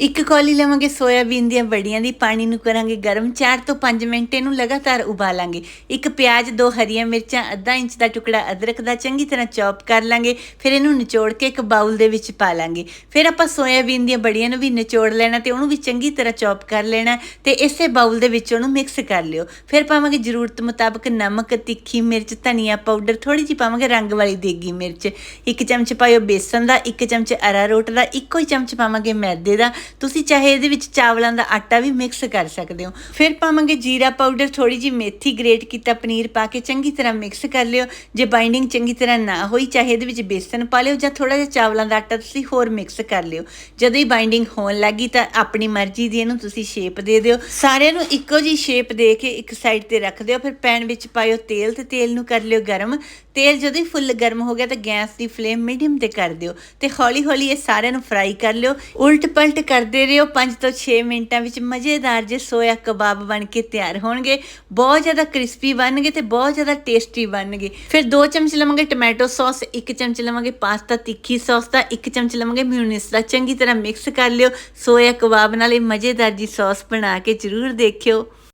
ਇੱਕ ਕੌਲੀ ਲਵਾਂਗੇ ਸੋਇਆਬੀਨ ਦੀਆਂ ਬੜੀਆਂ ਦੀ, ਪਾਣੀ ਨੂੰ ਕਰਾਂਗੇ ਗਰਮ 4 ਤੋਂ 5 ਮਿੰਟ ਇਹਨੂੰ ਲਗਾਤਾਰ ਉਬਾਲਾਂਗੇ। ਇੱਕ ਪਿਆਜ਼, ਦੋ ਹਰੀਆਂ ਮਿਰਚਾਂ, ਅੱਧਾ ਇੰਚ ਦਾ ਟੁਕੜਾ ਅਦਰਕ ਦਾ ਚੰਗੀ ਤਰ੍ਹਾਂ ਚੌਪ ਕਰ ਲਾਂਗੇ, ਫਿਰ ਇਹਨੂੰ ਨਿਚੋੜ ਕੇ ਇੱਕ ਬਾਉਲ ਦੇ ਵਿੱਚ ਪਾ ਲਾਂਗੇ। ਫਿਰ ਆਪਾਂ ਸੋਇਆਬੀਨ ਦੀਆਂ ਬੜੀਆਂ ਨੂੰ ਵੀ ਨਿਚੋੜ ਲੈਣਾ ਤੇ ਉਹਨੂੰ ਵੀ ਚੰਗੀ ਤਰ੍ਹਾਂ ਚੌਪ ਕਰ ਲੈਣਾ ਤੇ ਇਸੇ ਬਾਉਲ ਦੇ ਵਿੱਚ ਉਹਨੂੰ ਮਿਕਸ ਕਰ ਲਿਓ। ਫਿਰ ਪਾਵਾਂਗੇ ਜ਼ਰੂਰਤ ਮੁਤਾਬਕ ਨਮਕ, ਤਿੱਖੀ ਮਿਰਚ, ਧਨੀਆ ਪਾਊਡਰ ਥੋੜੀ ਜਿਹੀ ਪਾਵਾਂਗੇ ਰੰਗ ਵਾਲੀ ਦੇਗੀ ਮਿਰਚ। ਇੱਕ ਚਮਚ ਪਾਇਓ ਬੇਸਨ ਦਾ, ਇੱਕ ਚਮਚ ਅਰਾਰੋਟ ਦਾ, ਇੱਕੋ ਹੀ ਚਮਚ ਪਾਵਾਂਗੇ ਮੈਦੇ ਦਾ। ਤੁਸੀਂ ਚਾਹੇ ਇਹਦੇ ਵਿੱਚ ਚਾਵਲਾਂ ਦਾ ਆਟਾ ਵੀ ਮਿਕਸ ਕਰ ਸਕਦੇ ਹੋ। ਫਿਰ ਪਾਵਾਂਗੇ ਜੀਰਾ ਪਾਊਡਰ ਥੋੜੀ ਜਿਹੀ ਮੇਥੀ ਗ੍ਰੇਟ ਕੀਤਾ ਪਨੀਰ ਪਾ ਕੇ ਚੰਗੀ ਤਰ੍ਹਾਂ ਮਿਕਸ ਕਰ ਲਿਓ। ਜੇ ਬਾਈਂਡਿੰਗ ਚੰਗੀ ਤਰ੍ਹਾਂ ਨਾ ਹੋਈ, ਚਾਹੇ ਇਹਦੇ ਵਿੱਚ ਬੇਸਨ ਪਾ ਲਿਓ ਜਾਂ ਥੋੜਾ ਜਿਹਾ ਚਾਵਲਾਂ ਦਾ ਆਟਾ ਤੁਸੀਂ ਹੋਰ ਮਿਕਸ ਕਰ ਲਿਓ। ਜਦੋਂ ਹੀ ਬਾਈਂਡਿੰਗ ਹੋਣ ਲੱਗੀ ਤਾਂ ਆਪਣੀ ਮਰਜ਼ੀ ਦੀ ਇਹਨੂੰ ਤੁਸੀਂ ਸ਼ੇਪ ਦੇ ਦਿਓ। ਸਾਰਿਆਂ ਨੂੰ ਇੱਕੋ ਜਿਹੀ ਸ਼ੇਪ ਦੇ ਕੇ ਇੱਕ ਸਾਈਡ ਤੇ ਰੱਖ ਦਿਓ। ਫਿਰ ਪੈਨ ਵਿੱਚ ਪਾਇਓ ਤੇਲ ਤੇ ਤੇਲ ਨੂੰ ਕਰ ਲਿਓ ਗਰਮ। ਤੇਲ ਜਦੋਂ ਹੀ ਫੁੱਲ ਗਰਮ ਹੋ ਗਿਆ ਤਾਂ ਗੈਸ ਦੀ ਫਲੇਮ ਮੀਡੀਅਮ ਤੇ ਕਰ ਦਿਓ। ਤੇ ਹੌਲੀ ਹੌਲੀ ਇਹ ਸਾਰਿਆਂ ਨੂੰ ਫਰਾਈ ਕਰ ਲਿਓ। ਉਲਟ ਪਲਟ ਕਰਦੇ ਰਹੋ। 5 ਤੋਂ 6 ਮਿੰਟਾਂ ਵਿੱਚ ਮਜ਼ੇਦਾਰ ਜੇ ਸੋਇਆ ਕਬਾਬ ਬਣ ਕੇ ਤਿਆਰ ਹੋਣਗੇ। ਬਹੁਤ ਜ਼ਿਆਦਾ ਕ੍ਰਿਸਪੀ ਬਣਨਗੇ ਤੇ ਬਹੁਤ ਜ਼ਿਆਦਾ ਟੇਸਟੀ ਬਣਨਗੇ। ਫਿਰ 2 ਚਮਚ ਲਵਾਂਗੇ ਟੋਮੈਟੋ ਸੌਸ 1 ਚਮਚ ਲਵਾਂਗੇ ਪਾਸਤਾ ਤਿੱਖੀ ਸੌਸ ਦਾ 1 ਚਮਚ ਲਵਾਂਗੇ ਮਿਊਨਿਸ ਦਾ। ਚੰਗੀ ਤਰ੍ਹਾਂ ਮਿਕਸ ਕਰ ਲਿਓ। ਸੋਇਆ ਕਬਾਬ ਨਾਲ ਇਹ ਮਜ਼ੇਦਾਰ ਜੀ ਸੌਸ ਬਣਾ ਕੇ ਜ਼ਰੂਰ ਦੇਖਿਓ।